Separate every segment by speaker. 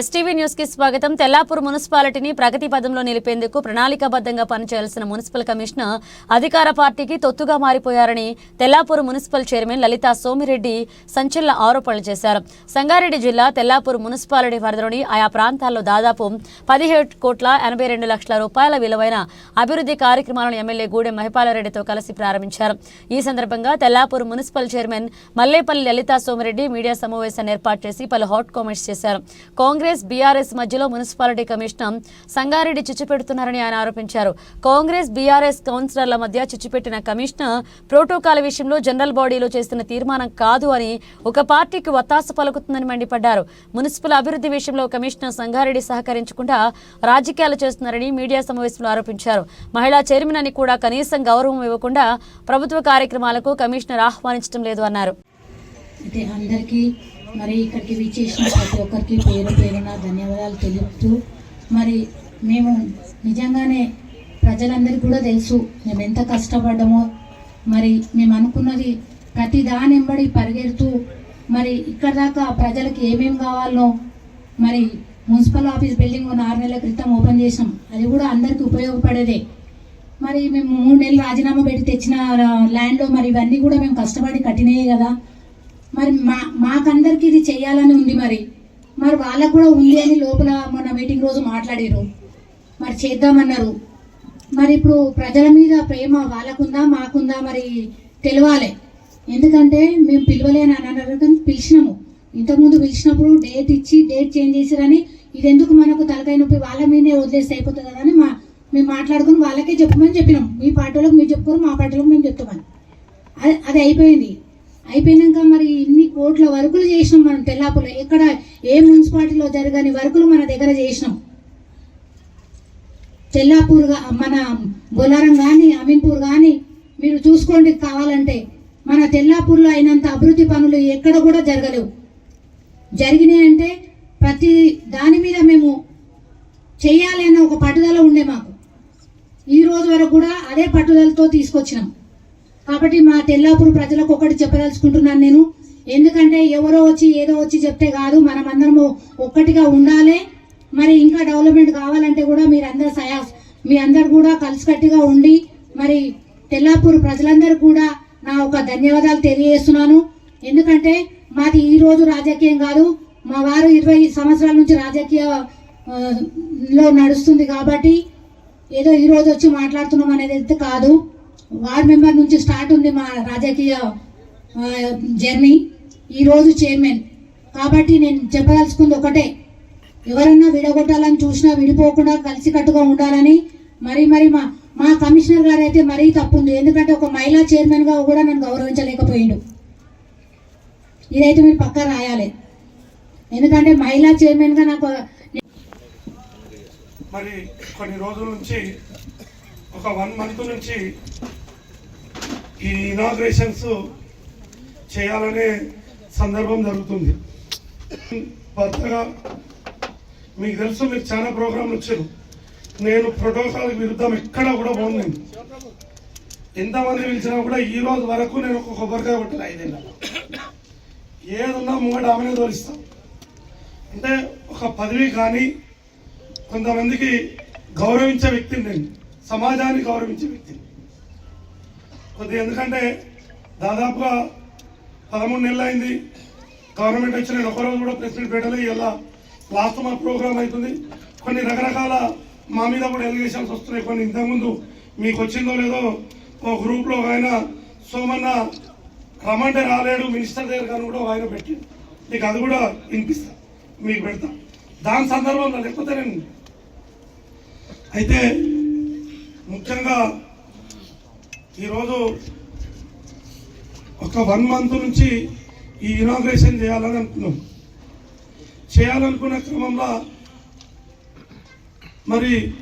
Speaker 1: STV న్యూస్కి స్వాగతం. తెల్లాపూర్ మున్సిపాలిటీని ప్రగతి పదంలో నిలిపేందుకు ప్రణాళికాబద్ధంగా పనిచేయాల్సిన మున్సిపల్ కమిషనర్ అధికార పార్టీకి తొత్తుగా మారిపోయారని తెల్లాపూర్ మున్సిపల్ చైర్మన్ లలితా సోమిరెడ్డి సంచలన ఆరోపణలు చేశారు. సంగారెడ్డి జిల్లా తెల్లాపూర్ మున్సిపాలిటీ పరిధిలోని ఆయా ప్రాంతాల్లో దాదాపు పదిహేడు కోట్ల ఎనభై రెండు లక్షల రూపాయల విలువైన అభివృద్ధి కార్యక్రమాలను ఎమ్మెల్యే గూడెం మహిపాలరెడ్డితో కలిసి ప్రారంభించారు. ఈ సందర్భంగా Tellapur municipal chairman Mallepalli Lalitha Somireddy media సమావేశాన్ని ఏర్పాటు చేసి పలు హాట్ కామెంట్స్ చేశారు. కాంగ్రెస్ బీఆర్ఎస్ మధ్యలో మున్సిపాలిటీ కమిషనర్ సంగారెడ్డి చిచ్చుపెడుతున్నారని ఆయన ఆరోపించారు. కాంగ్రెస్ బీఆర్ఎస్ కౌన్సిలర్ల మధ్య చిచ్చుపెట్టిన కమిషనర్ ప్రోటోకాల్ విషయంలో జనరల్ బాడీలో చేస్తున్న తీర్మానం కాదు అని ఒక పార్టీకి వత్తాస పలుకుతుందని మండిపడ్డారు. మున్సిపల్ అభివృద్ధి విషయంలో కమిషనర్ సంగారెడ్డి సహకరించకుండా రాజకీయాలు చేస్తున్నారని మీడియా సమావేశంలో ఆరోపించారు. మహిళా చైర్మన్ అని కూడా కనీసం గౌరవం ఇవ్వకుండా ప్రభుత్వ కార్యక్రమాలకు కమిషనర్ ఆహ్వానించడం లేదు అన్నారు.
Speaker 2: అందరికీ మరి ఇక్కడికి విచ్చేసిన ప్రతి ఒక్కరికి పేరు పేరున ధన్యవాదాలు తెలుపుతూ మరి మేము నిజంగానే ప్రజలందరికీ కూడా తెలుసు మేము ఎంత కష్టపడ్డామో. మరి మేము అనుకున్నది ప్రతి దాని వెంబడి పరిగెడుతూ మరి ఇక్కడ దాకా ప్రజలకు ఏమేమి కావాలనో మరి మున్సిపల్ ఆఫీస్ బిల్డింగ్ ఉన్న ఆరు నెలల క్రితం ఓపెన్ చేసాం అది కూడా అందరికీ ఉపయోగపడేదే. మరి మేము మూడు నెలలు రాజీనామా పెట్టి తెచ్చిన ల్యాండ్లో మరి ఇవన్నీ కూడా మేము కష్టపడి కట్టినాయి కదా. మరి మా మాకందరికి ఇది చేయాలని ఉంది మరి. మరి వాళ్ళకు కూడా ఉంది అని లోపల మొన్న మీటింగ్ రోజు మాట్లాడారు మరి చేద్దామన్నారు. మరి ఇప్పుడు ప్రజల మీద ప్రేమ వాళ్ళకుందా మాకుందా మరి తెలవాలి. ఎందుకంటే మేము పిలవలేని అని అన్నారు కానీ పిలిచినాము. ఇంతకుముందు పిలిచినప్పుడు డేట్ ఇచ్చి డేట్ చేంజ్ చేసిరని ఇది ఎందుకు మనకు తలకాయ నొప్పి వాళ్ళ మీదే వదిలేస్తే అయిపోతుంది కదా అని మా మేము మాట్లాడుకుని వాళ్ళకే చెప్పమని చెప్పినాం. మీ పార్టీలకు మీరు చెప్పుకోరు మా పార్టీలకు మేము చెప్తామని. అది అది అయిపోయింది. అయిపోయినాక మరి ఇన్ని కోట్ల వర్కులు చేసినాం మనం తెల్లాపులో ఎక్కడ ఏ మున్సిపాలిటీలో జరగని వర్కులు మన దగ్గర చేసినాం. తెల్లాపూర్ మన బొలారం కానీ అమీన్పూర్ కానీ మీరు చూసుకోండి కావాలంటే. మన తెల్లాపూర్లో అయినంత అభివృద్ధి పనులు ఎక్కడ కూడా జరగలేవు. జరిగినాయి అంటే ప్రతి దాని మీద మేము చేయాలి అన్న ఒక పట్టుదల ఉండే మాకు. ఈ రోజు వరకు కూడా అదే పట్టుదలతో తీసుకొచ్చినాం. కాబట్టి మా తెల్లాపూర్ ప్రజలకు ఒకటి చెప్పదలుచుకుంటున్నాను నేను. ఎందుకంటే ఎవరో వచ్చి ఏదో వచ్చి చెప్తే కాదు మనం అందరము ఒక్కటిగా ఉండాలి. మరి ఇంకా డెవలప్మెంట్ కావాలంటే కూడా మీరు అందరు సయా మీ అందరు కూడా కలిసికట్టుగా ఉండి మరి తెల్లాపూర్ ప్రజలందరూ కూడా నా ఒక ధన్యవాదాలు తెలియజేస్తున్నాను. ఎందుకంటే మాది ఈ రోజు రాజకీయం కాదు మా వారు ఇరవై సంవత్సరాల నుంచి రాజకీయ లో నడుస్తుంది కాబట్టి ఏదో ఈ రోజు వచ్చి మాట్లాడుతున్నాం అనేది అయితే కాదు. వార్డ్ మెంబర్ నుంచి స్టార్ట్ ఉంది మా రాజకీయ జర్నీ. ఈరోజు చైర్మన్. కాబట్టి నేను చెప్పదలుచుకుంది ఒకటే. ఎవరన్నా విడగొట్టాలని చూసినా విడిపోకుండా కలిసికట్టుగా ఉండాలని మరి మరి మా మా కమిషనర్ గారు అయితే మరీ తప్పుంది. ఎందుకంటే ఒక మహిళా చైర్మన్గా కూడా నన్ను గౌరవించలేకపోయిండు. ఇదైతే మీరు పక్క రాయాలి. ఎందుకంటే మహిళా చైర్మన్గా నాకు
Speaker 3: మరి కొన్ని రోజుల నుంచి ఒక వన్ మంత్ నుంచి ఈ ఇనాగ్రేషన్స్ చేయాలనే సందర్భం జరుగుతుంది. కొత్తగా మీకు తెలుసు మీరు చాలా ప్రోగ్రాంలు వచ్చారు నేను ప్రోటోకాల్ విరుద్ధం ఎక్కడ కూడా పోను ఎంతమంది పిలిచినా కూడా ఈ రోజు వరకు నేను ఒక కొబ్బరికాయ కొట్టాను ఐదేళ్ళ ఏదున్నా ముంగట ఆమెనే తోలిస్తాం. అంటే ఒక పదవి కానీ కొంతమందికి గౌరవించే వ్యక్తిని నేను. సమాజాన్ని గౌరవించే వ్యక్తి. కొద్ది ఎందుకంటే దాదాపుగా పదమూడు నెలలు అయింది గవర్నమెంట్ వచ్చి నేను ఒకరోజు కూడా ప్రెసిడెంట్ పెట్టలే ఇలా లాస్ట్ మా ప్రోగ్రామ్ అవుతుంది. కొన్ని రకరకాల మా మీద కూడా ఎలిగేషన్స్ వస్తున్నాయి. కొన్ని ఇంతకుముందు మీకు వచ్చిందో లేదో ఓ గ్రూప్లో ఒక ఆయన సోమన్న రమ్మంటే రాలేడు మినిస్టర్ దగ్గర కానీ కూడా ఆయన పెట్టి మీకు అది కూడా వినిపిస్తా. మీకు పెడతా. దాని సందర్భంలో లేకపోతే నేను అయితే ముఖ్యంగా ఈరోజు ఒక వన్ మంత్ నుంచి ఈ ఇనాగ్రేషన్ చేయాలని అనుకున్నాం. చేయాలనుకున్న క్రమంలో మరి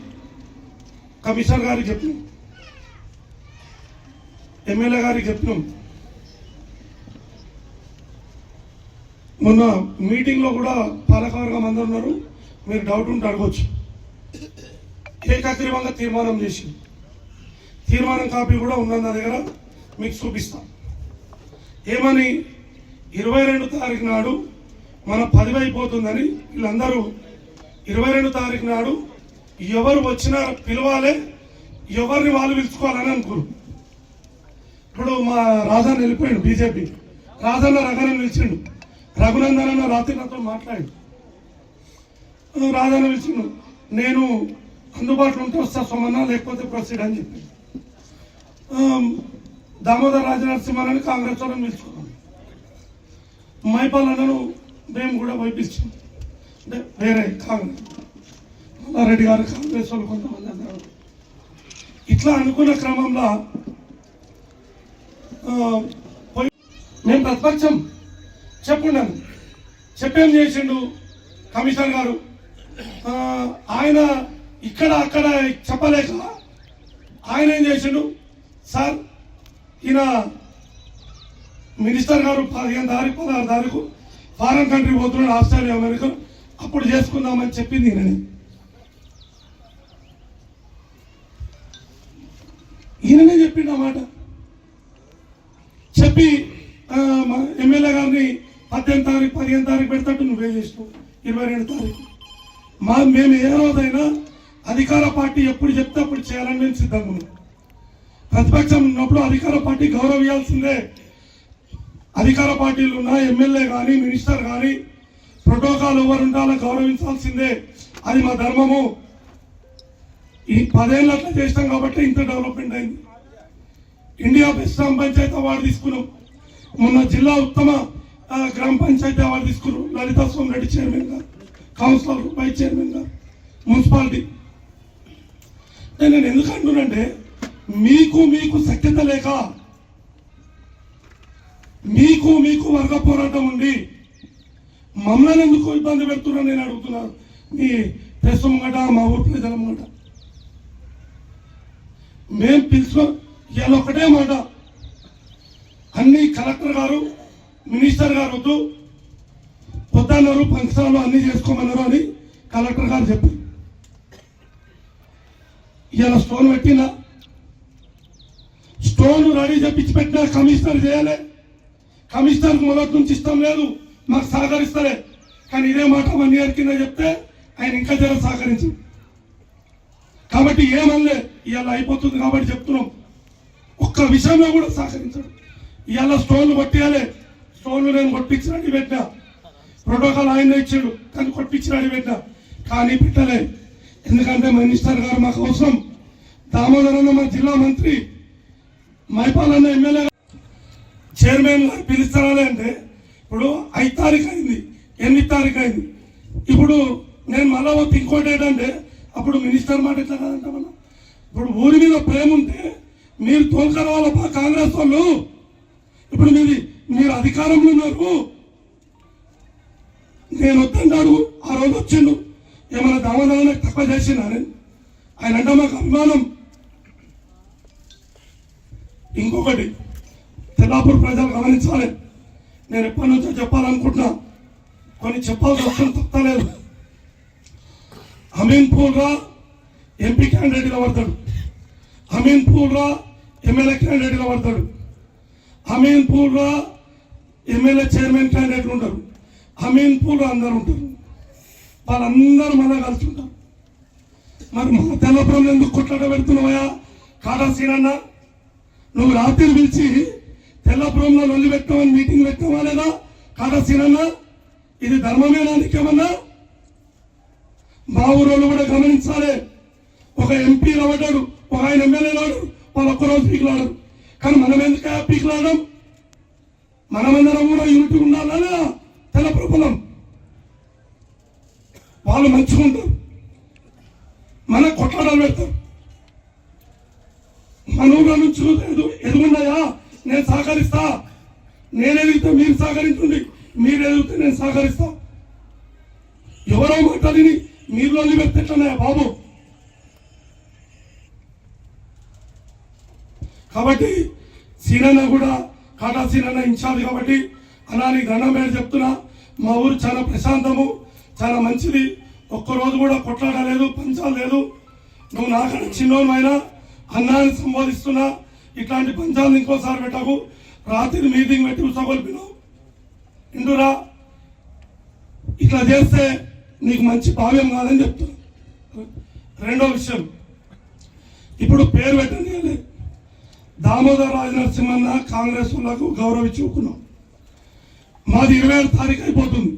Speaker 3: కమిషనర్ గారికి చెప్పినాం. ఎమ్మెల్యే గారికి చెప్పినాం. మొన్న మీటింగ్లో కూడా పాలకవర్గం అందరు ఉన్నారు. మీరు డౌట్ ఉంటే అడగవచ్చు ఏకగ్రీవంగా తీర్మానం చేసింది తీర్మానం కాపీ కూడా ఉన్నది నా దగ్గర మీకు చూపిస్తాం. ఏమని ఇరవై రెండు తారీఖు నాడు మన పదివైపోతుందని వీళ్ళందరూ ఇరవై రెండు తారీఖు నాడు ఎవరు వచ్చినా పిలవాలి ఎవరిని వాళ్ళు పిలుచుకోవాలని అనుకోరు. ఇప్పుడు మా రాజాన్ని వెళ్ళిపోయాడు బీజేపీ. రాజన్న రఘునని పిలిచిండు. రఘునందన్ అన్న రాత్రి నాతో మాట్లాడి రాజన్న పిలిచిండు నేను అందుబాటులో ఉంటే వస్తా సోమన్న లేకపోతే ప్రొసీడ్ అని చెప్పి. దామోదర్ రాజనరసింహారాన్ని కాంగ్రెస్ వాళ్ళని పిలుచుకున్నాం. మైపాలన్నను మేము కూడా వైపించాం అంటే వేరే కాంగ్రెస్ మల్లారెడ్డి గారు కాంగ్రెస్ వాళ్ళు కొంతమంది అన్నారు ఇట్లా అనుకున్న క్రమంలో పోయి మేము ప్రతిపక్షం చెప్పున్నాను చెప్పేం చేసిండు కమిషనర్ గారు? ఆయన ఇక్కడ అక్కడ చెప్పలేక ఆయన ఏం చేసిండు? సార్ ఈయన మినిస్టర్ గారు పదిహేను తారీఖు పదహారు తారీఖు ఫారెన్ కంట్రీ పోతున్నాడు ఆస్ట్రేలియా అమెరికా. అప్పుడు చేసుకుందామని చెప్పింది ఈయనని. ఈయననే చెప్పిండు అన్నమాట చెప్పి ఎమ్మెల్యే గారిని పద్దెనిమిది తారీఖు పదిహేను తారీఖు పెడతాడు నువ్వే చేసినావు? ఇరవై రెండు తారీఖు. మా మేము ఏ రోజైనా అధికార పార్టీ ఎప్పుడు చెప్తే అప్పుడు చేయాలని నేను సిద్ధంగా ఉన్నాం ప్రతిపక్షం ఉన్నప్పుడు అధికార పార్టీ గౌరవించాల్సిందే. అధికార పార్టీలు ఉన్న ఎమ్మెల్యే కానీ మినిస్టర్ కానీ ప్రోటోకాల్ ఎవరు ఉండాలో గౌరవించాల్సిందే. అది మా ధర్మము. ఈ పదేళ్ళు అట్లా చేసినాం కాబట్టి ఇంత డెవలప్మెంట్ అయింది. ఇండియా బెస్ట్ గ్రామ పంచాయతీ అవార్డు తీసుకున్నాం. మొన్న జిల్లా ఉత్తమ గ్రామ పంచాయతీ అవార్డు తీసుకున్నాం. లలితా సోమరెడ్డి చైర్మన్ గారు కౌన్సిలర్ వైస్ చైర్మన్ గారు మున్సిపాలిటీ. నేను ఎందుకు అంటున్నానంటే మీకు మీకు సఖ్యత లేక మీకు మీకు వర్గ పోరాటం ఉండి మమ్మల్ని ఎందుకు ఇబ్బంది పెడుతున్నా నేను అడుగుతున్నాను మీ ప్రెస్ ముంగట మా ఊరు ప్రజల ముంగట మేం పిలుచుకో ఇవాళ ఒకటే మాట. అన్ని కలెక్టర్ గారు మినిస్టర్ గారు వద్దు. పొద్దున్నారు ఫంక్షన్లు అన్ని చేసుకోమన్నారు అని కలెక్టర్ గారు చెప్పారు. ఇవాళ స్టోన్ పెట్టినా. స్టోన్ రెడీ చెప్పించి పెట్టినా కమిషనర్ చేయాలి. కమిషనర్ మొదటి నుంచి ఇష్టం లేదు. మాకు సహకరిస్తలే కానీ ఇదే మాట వన్ ఇయర్ కింద చెప్తే ఆయన ఇంకా జర సహకరించింది కాబట్టి ఏమనలే ఇవాళ అయిపోతుంది కాబట్టి చెప్తున్నాం. ఒక్క విషయంలో కూడా సహకరించడం. ఇవాళ స్టోన్లు కొట్టేయాలి. స్టోన్లు నేను కొట్టించినట్టు పెట్టినా. ప్రోటోకాల్ ఆయన ఇచ్చాడు. కానీ కొట్టించినట్టు పెట్టినా. కానీ పెట్టలే. ఎందుకంటే మినిస్టర్ గారు మాకు అవసరం. దామోదర్ అన్న మా జిల్లా మంత్రి మైపాలన్న ఎమ్మెల్యే చైర్మన్ గారు పిలుస్తారా అంటే ఇప్పుడు ఐదు తారీఖు అయింది ఎనిమిది తారీఖు అయింది. ఇప్పుడు నేను మళ్ళా ఇంకోటి ఏంటంటే అప్పుడు మినిస్టర్ మాట ఎట్లా కాదంట మనం ఇప్పుడు ఊరి మీద ప్రేమ ఉంటే మీరు తోలుకరావాలప్ప కాంగ్రెస్ వాళ్ళు. ఇప్పుడు మీది మీరు అధికారంలో ఉన్నారు. నేను వద్దంటాడు ఆ రోజు వచ్చిండు. ఏమైనా దామదానికి తక్కువ చేసినా ఆయన అంటే మాకు అభిమానం. ఇంకొకటి తెల్లాపూర్ ప్రజలు గమనించాలి. నేను ఎప్పటి నుంచో చెప్పాలనుకుంటున్నా. కొన్ని చెప్పాల్సి వస్తుంది తప్పలేదు అమీన్పూర్గా ఎంపీ క్యాండిడేట్గా పడతాడు. అమీన్పూర్గా ఎమ్మెల్యే క్యాండిడేట్గా పడతాడు. అమీన్పూర్గా ఎమ్మెల్యే చైర్మన్ క్యాండిడేట్లు ఉంటారు. అమీన్పూర్ అందరు ఉంటారు. వాళ్ళందరూ మళ్ళా కలుసుకుంటాం మరి మా తెల్లపురం ఎందుకు కొట్లాట పెడుతున్నావా కాటా నువ్వు రాత్రి పిలిచి తెల్లపురంలో లొల్లి పెట్టామని మీటింగ్ పెట్టావా లేదా? కాటా ఇది ధర్మమేనా నీకేమన్నా మా ఊరోళ్ళు కూడా గమనించాలి. ఒక ఎంపీ పడ్డాడు ఒక ఆయన ఎమ్మెల్యే రాడు వాళ్ళు ఒక్కరోజు పీకులాడరు. కానీ మనం ఎందుకు పీకులాడడం? మనమందరం కూడా యూనిటీ ఉండాలా లేదా? తెల్ల ప్రబలం వాళ్ళు మంచిగా ఉంటారు మన కొట్లాడాలు పెడతారు మన ఊళ్ళో నుంచి ఎదుగున్నాయా నేను సహకరిస్తా. నేను ఎదిగితే మీరు సహకరించండి. మీరు ఎదిగితే నేను సహకరిస్తా. ఎవరో మాట్లాడిని మీరు లొల్లి పెడుతున్నాయా బాబు? కాబట్టి సీనన్న కూడా కాటా సీనన్న ఇన్ఛార్జ్ కాబట్టి అలాని దండం పేరు చెప్తున్నా. మా ఊరు చాలా ప్రశాంతము చాలా మంచిది. ఒక్కరోజు కూడా కొట్లాడలేదు పంచాలేదు నువ్వు నాకన్నా చిన్నోనైనా అన్నాన్ని సంబోధిస్తున్నా ఇట్లాంటి పంచాలు ఇంకోసారి పెట్టకు. రాత్రి మీటింగ్ పెట్టి ఉసగొల్పిను. ఇందురా ఇట్లా చేస్తే నీకు మంచి భావ్యం కాదని చెప్తున్నా. రెండో విషయం. ఇప్పుడు పేరు పెట్టండి దామోదర్ రాజ నరసింహన్న కాంగ్రెస్ వాళ్ళకు గౌరవించుకున్నాం మాది ఇరవై ఆరు తారీఖు అయిపోతుంది.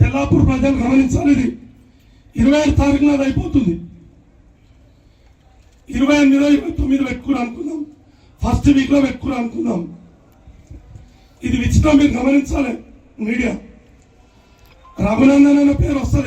Speaker 3: తెల్లాపూర్ ప్రజలు గమనించాలి ఇది. ఇరవై ఐదు తారీఖు అది అయిపోతుంది. ఇరవై ఎనిమిదో ఇరవై తొమ్మిది పెట్టుకుని అనుకుందాం. ఫస్ట్ వీక్లో పెట్టుకుని అనుకుందాం. ఇది విచిత్రం మీరు గమనించాలి మీడియా. రఘునందన్ అనే పేరు వస్తుంది